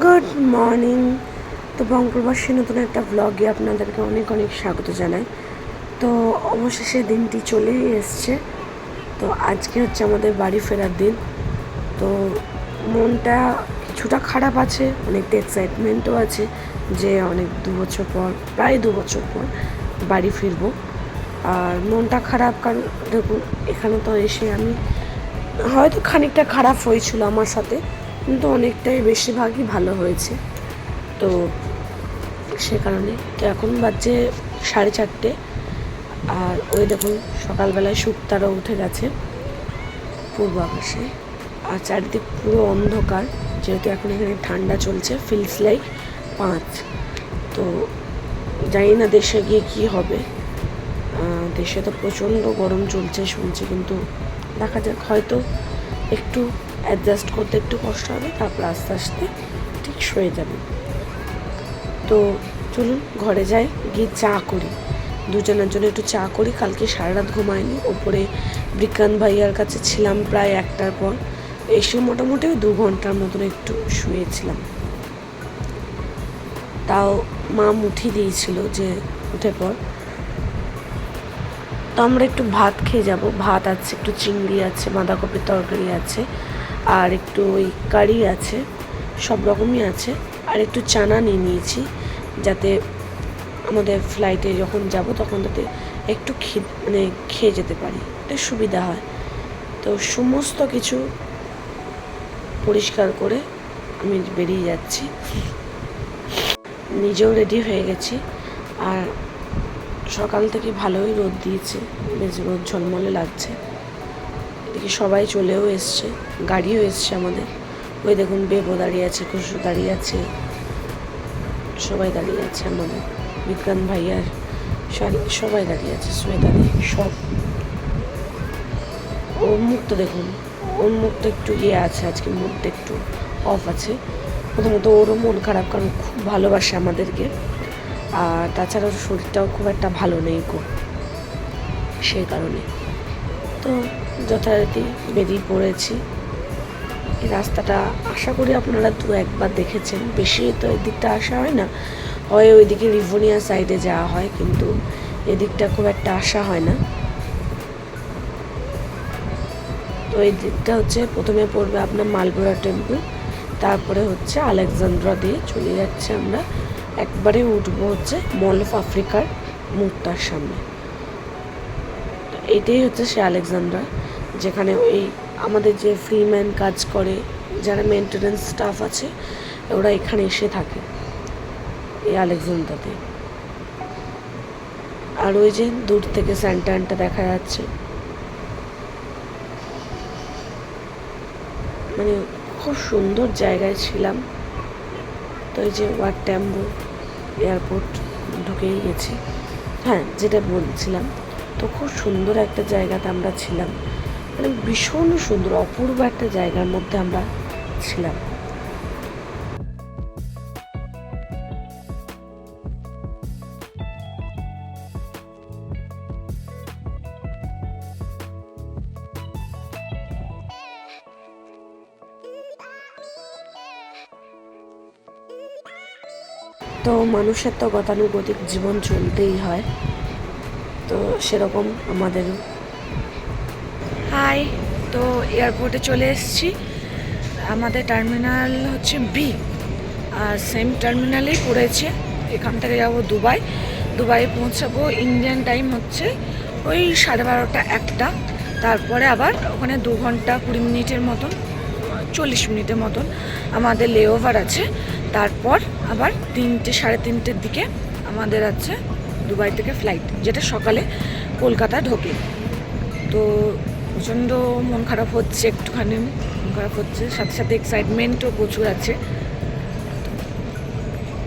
Good morning. তো বঙ্গপ্রবাসী নতুন একটা ব্লগে আপনাদেরকে অনেক অনেক স্বাগত জানাই। তো অবশেষে দিনটি চলেই এসছে। তো আজকে হচ্ছে আমাদের বাড়ি ফেরার দিন। তো মনটা কিছুটা খারাপ আছে, অনেকটা এক্সাইটমেন্টও আছে যে অনেক দু বছর পর, প্রায় দু বছর পর বাড়ি ফিরবো। আর মনটা খারাপ কারণ, দেখুন, এখানে তো এসে আমি হয়তো খানিকটা খারাপ হয়েছিল আমার সাথে। কিন্তু অনেকটাই বেশিরভাগই ভালো হয়েছে। তো সে কারণে তো এখন বাজছে সাড়ে চারটে। আর ওই দেখুন, সকালবেলায় শুকতারও উঠে গেছে পূর্ব আকাশে। আর চারিদিক পুরো অন্ধকার, যেহেতু এখন এখানে ঠান্ডা চলছে, ফিলস লাইক পাঁচ। তো জানি না দেশে গিয়ে কী হবে। দেশে তো প্রচণ্ড গরম চলছে, শুনছি, কিন্তু দেখা যাক, হয়তো একটু অ্যাডজাস্ট করতে একটু কষ্ট হবে, তারপর আস্তে আস্তে ঠিক সয়ে যাবে। তো চলুন ঘরে যাই, গিয়ে চা করি। দুজনের জন্য একটু চা করি, কালকে সারা রাত ঘুমায়নি। ওপরে বিক্রান্ত ভাইয়ার কাছে ছিলাম প্রায় একটার পর। এসে মোটামুটি দু ঘণ্টার মতন একটু শুয়েছিলাম। তাও মা মুঠি দিয়েছিল যে উঠে পর তো আমরা একটু ভাত খেয়ে যাব। ভাত আছে, একটু চিংড়ি আছে, বাঁধাকপির তরকারি আছে। আর একটু ওই কারি আছে, সব রকমই আছে। আর একটু চানা নিয়ে নিয়েছি, যাতে আমাদের ফ্লাইটে যখন যাব তখন যাতে একটু খে- মানে খেয়ে যেতে পারি। এটা সুবিধা হয়। তো সমস্ত কিছু পরিষ্কার করে আমি বেরিয়ে যাচ্ছি। নিজেও রেডি হয়ে গেছি। আর সকাল থেকে ভালোই রোদ দিয়েছে, বেশ রোদ ঝলমলে লাগছে। এদিকে সবাই চলেও এসছে, গাড়িও এসছে আমাদের। ওই দেখুন বেবো দাঁড়িয়ে আছে, খুশু দাঁড়িয়ে আছে। সবাই দাঁড়িয়ে আছে আমাদের, বিক্রান্ত ভাইয়ার সবাই- সবাই দাঁড়িয়ে আছে শ্বেতাদি সব। ওর দেখুন ওর একটু ইয়ে আছে, আজকে মুখটা একটু অফ আছে। প্রথমত ওরও মন খারাপ, কারণ খুব ভালোবাসে আমাদেরকে। আর তাছাড়া ওর শরীরটাও খুব একটা ভালো নেই গো, সেই কারণে। তো যথারীতি বেরিয়ে পড়েছি। এই রাস্তাটা আশা করি আপনারা দু একবার দেখেছেন। বেশি তো এদিকটা আসা হয় না। হয় ওইদিকে রিভোনিয়া সাইডে যাওয়া হয়, কিন্তু এদিকটা খুব একটা আসা হয় না। তো এই দিকটা হচ্ছে, প্রথমে পড়বে আপনার মালবোরা টেম্পল তারপরে হচ্ছে আলেকজান্দ্রা দিয়ে চলে যাচ্ছে আমরা। একবারে উঠবো হচ্ছে মল অফ আফ্রিকার মুখটার সামনে। এটাই হচ্ছে সে আলেকজান্দ্রা যেখানে এই আমাদের যে ফ্রিম্যান কাজ করে, যারা মেনটেন্যান্স স্টাফ আছে, ওরা এখানে এসে থাকে এই আলেকজান্দ্রাতে আর ওই যে দূর থেকে স্যান্টানটা দেখা যাচ্ছে। মানে খুব সুন্দর জায়গায় ছিলাম। তো এই যে ওয়ার ট্যাম্বো এয়ারপোর্ট ঢুকেই গেছি। হ্যাঁ যেটা বলছিলাম। তো খুব সুন্দর একটা জায়গাতে আমরা ছিলাম। মানে ভীষণ সুন্দর, অপূর্ব একটা জায়গার মধ্যে আমরা ছিলাম। তো মানুষের তো গতানুগতিক জীবন চলতেই হয়। তো সেরকম আমাদেরও। হাই তো এয়ারপোর্টে চলে এসেছি। আমাদের টার্মিনাল হচ্ছে বি আর সেম টার্মিনালেই পড়েছে। এখান থেকে যাব দুবাই। দুবাই পৌঁছাবো ইন্ডিয়ান টাইম হচ্ছে ওই সাড়ে বারোটা একটা। তারপরে আবার ওখানে দু ঘণ্টা কুড়ি মিনিটের মতন, চল্লিশ মিনিটের মতন আমাদের লেওভার আছে। তারপর আবার তিনটে, সাড়ে তিনটের দিকে আমাদের আছে দুবাই থেকে ফ্লাইট যেটা সকালে কলকাতা ঢোকে। তো প্রচণ্ড মন খারাপ হচ্ছে একটুখানি, মন খারাপ হচ্ছে, সাথে সাথে এক্সাইটমেন্টও প্রচুর আছে।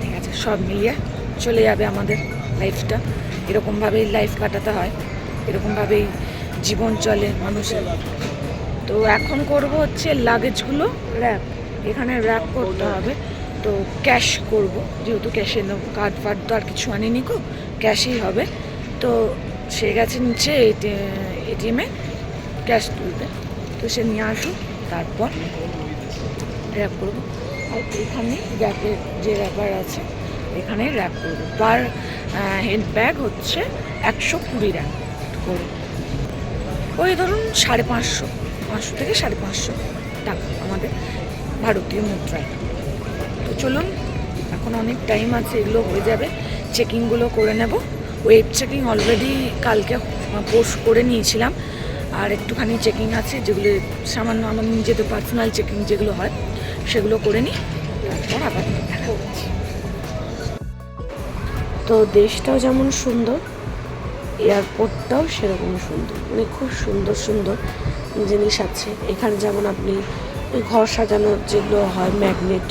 ঠিক আছে সব মিলিয়ে চলে যাবে আমাদের লাইফটা এরকমভাবেই লাইফ কাটাতে হয়, এরকমভাবেই জীবন চলে মানুষের। তো এখন করব হচ্ছে লাগেজগুলো র্যাপ এখানে র্যাপ করতে হবে। তো ক্যাশ করব, যেহেতু ক্যাশে নেব কার্ড ফার্ড তো আর কিছু আনিনি গো। ক্যাশেই হবে। তো সে গেছে নিচে এটিএমে ক্যাশ তুলতে। তো সে নিয়ে আসুক, তারপর র্যাপ করব। আর এখানে র্যাপের যে র্যাপার আছে, এখানে র্যাপ করব। পার হেড ব্যাগ হচ্ছে একশো কুড়ি র্যাপ ওই ধরুন সাড়ে পাঁচশো পাঁচশো থেকে সাড়ে পাঁচশো টাকা আমাদের ভারতীয় মুদ্রায়। তো চলুন, এখন অনেক টাইম আছে, এগুলো হয়ে যাবে। চেকিংগুলো করে নেব। ওয়েব চেকিং অলরেডি কালকে পোস্ট করে নিয়েছিলাম। আর একটুখানি চেকিং আছে যেগুলো সামান্য আমার নিজেদের পার্সোনাল চেকিং যেগুলো হয়, সেগুলো করে নিই। তারপর আবার দেখা তো দেশটাও যেমন সুন্দর এয়ারপোর্টটাও সেরকম সুন্দর। মানে খুব সুন্দর সুন্দর জিনিস আছে। এখানে যেমন আপনি ঘর সাজানোর যেগুলো হয় ম্যাগনেট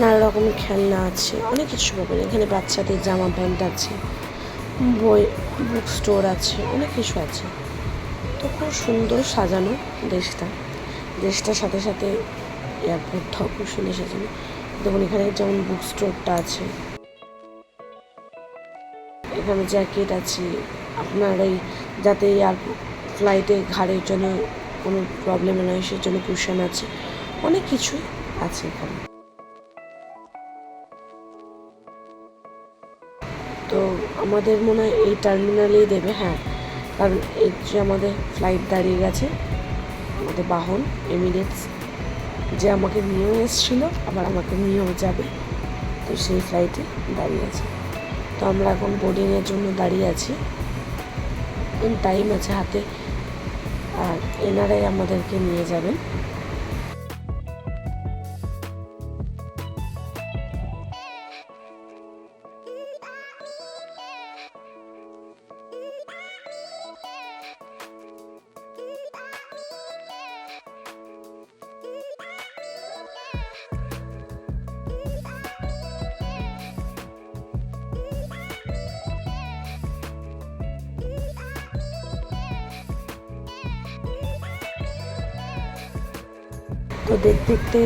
নানা রকমের খেলনা আছে, অনেক কিছু পাবেন এখানে বাচ্চাদের জামা প্যান্ট আছে, বই বুক স্টোর আছে, অনেক কিছু আছে। তো খুব সুন্দর সাজানো দেশটা। দেশটার সাথে সাথে এয়ারপোর্টটাও খুব সুন্দর সাজানো। দেখুন এখানে যেমন বুক স্টোরটা আছে। এখানে জ্যাকেট আছে। আপনার এই যাতে এয়ার ফ্লাইটে ঘাড়ের জন্য কোনো প্রবলেম নয় সেই জন্য কুশন আছে। অনেক কিছুই আছে এখানে। আমাদের মনে হয় এই টার্মিনালেই দেবে হ্যাঁ। কারণ এই যে আমাদের ফ্লাইট দাঁড়িয়ে গেছে, আমাদের বাহন এমিরেটস যে আমাকে নিয়েও এসেছিল, আবার আমাকে নিয়েও যাবে। তো সেই ফ্লাইটে দাঁড়িয়ে আছে। তো আমরা এখন বোর্ডিংয়ের জন্য দাঁড়িয়ে আছি। টাইম আছে হাতে, আর এনারাই আমাদেরকে নিয়ে যাবেন। তো দেখতে দেখতে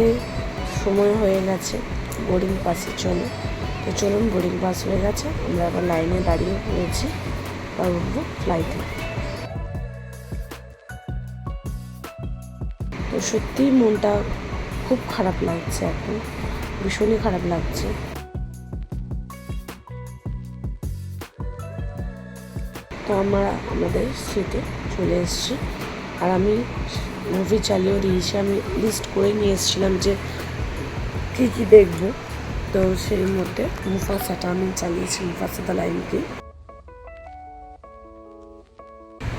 সময় হয়ে গেছে বোর্ডিং পাসের জন্য তো চলুন বোর্ডিং পাস হয়ে গেছে, আমরা আবার লাইনে দাঁড়িয়ে পড়েছি আর উঠবো ফ্লাইটে তো সত্যিই মনটা খুব খারাপ লাগছে এখন, ভীষণই খারাপ লাগছে। তো আমরা আমাদের সিটে চলে এসেছি, আর আমি মুভি চালিয়েও দিয়েছি আমি লিস্ট করে নিয়ে এসেছিলাম যে কী কী দেখব। তো সেই মধ্যে মুফাসাটা আমি চালিয়েছি মুফাসা দ্য লাইনকে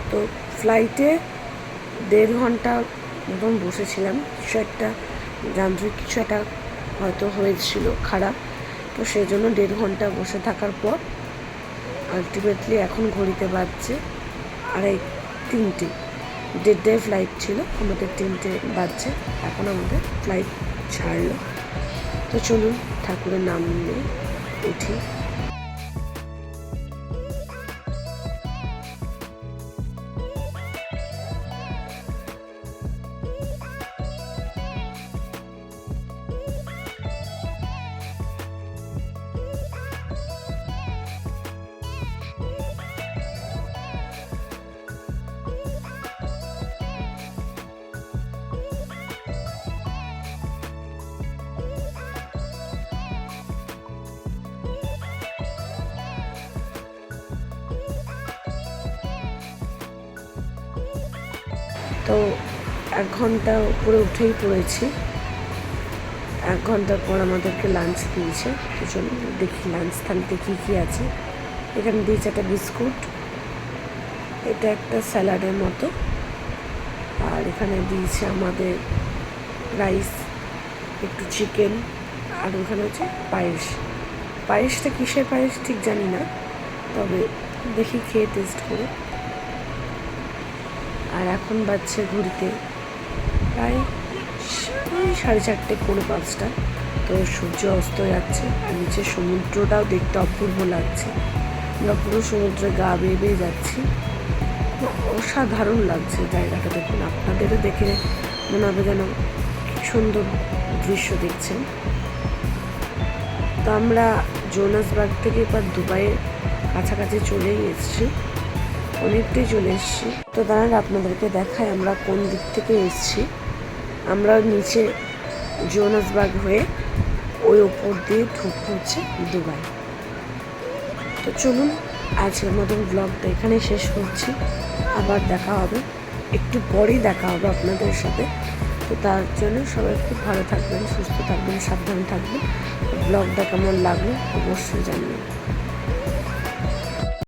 তো ফ্লাইটে দেড় ঘণ্টা মতন বসেছিলাম, কিছু একটা যান্ত্রিক কিছু একটা হয়তো হয়েছিল খারাপ, তো সেই জন্য দেড় ঘণ্টা বসে থাকার পর আলটিমেটলি এখন ঘড়িতে বাজছে আড়াই তিনটে। দেড়টায় ফ্লাইট ছিল, আমাদের তিনটে বাচ্চা এখন আমাদের ফ্লাইট ছাড়লো। তো চলুন ঠাকুরের নাম নিয়ে উঠি। তো এক ঘণ্টা উপরে উঠেই পড়েছি। এক ঘণ্টার পর আমাদেরকে লাঞ্চ দিয়েছে। তো চলুন দেখি লাঞ্চ থালিতে কী কী আছে। এখানে দিয়েছে একটা বিস্কুট। এটা একটা স্যালাডের মতো। আর এখানে দিয়েছে আমাদের রাইস একটু চিকেন আর ওখানে হচ্ছে পায়েস। পায়েসটা কিসের পায়েস ঠিক জানি না, তবে দেখি খেয়ে টেস্ট করে। আর এখন বাজছে ঘুরতে। প্রায় সাড়ে চারটে, পৌনে পাঁচটা। তো সূর্য অস্ত যাচ্ছে আর নিচে সমুদ্রটাও দেখতে অপূর্ব লাগছে। আমরা পুরো সমুদ্রে গা বেয়ে বেয়ে যাচ্ছি। অসাধারণ লাগছে জায়গাটা দেখুন। আপনাদেরও দেখে মনে হবে যেন সুন্দর দৃশ্য দেখছেন। তো আমরা জোনাসবাগ থেকে এবার দুবাইয়ের কাছাকাছি চলেই এসেছি। অনেকটাই চলে এসেছি। তো দাঁড়ান, আপনাদেরকে দেখায় আমরা কোন দিক থেকে এসেছি। আমরা নিচে জোনাসবার্গ হয়ে ওই ওপর দিয়ে ঢুকতে হচ্ছে দুবাই। তো চলুন, আজকের মতন ব্লগটা এখানেই শেষ করছি। আবার দেখা হবে। একটু পরেই দেখা হবে আপনাদের সাথে। তো তার জন্য সবাই খুব ভালো থাকবেন, সুস্থ থাকবেন, সাবধানে থাকবেন। ব্লগটা কেমন লাগল অবশ্যই জানিয়ে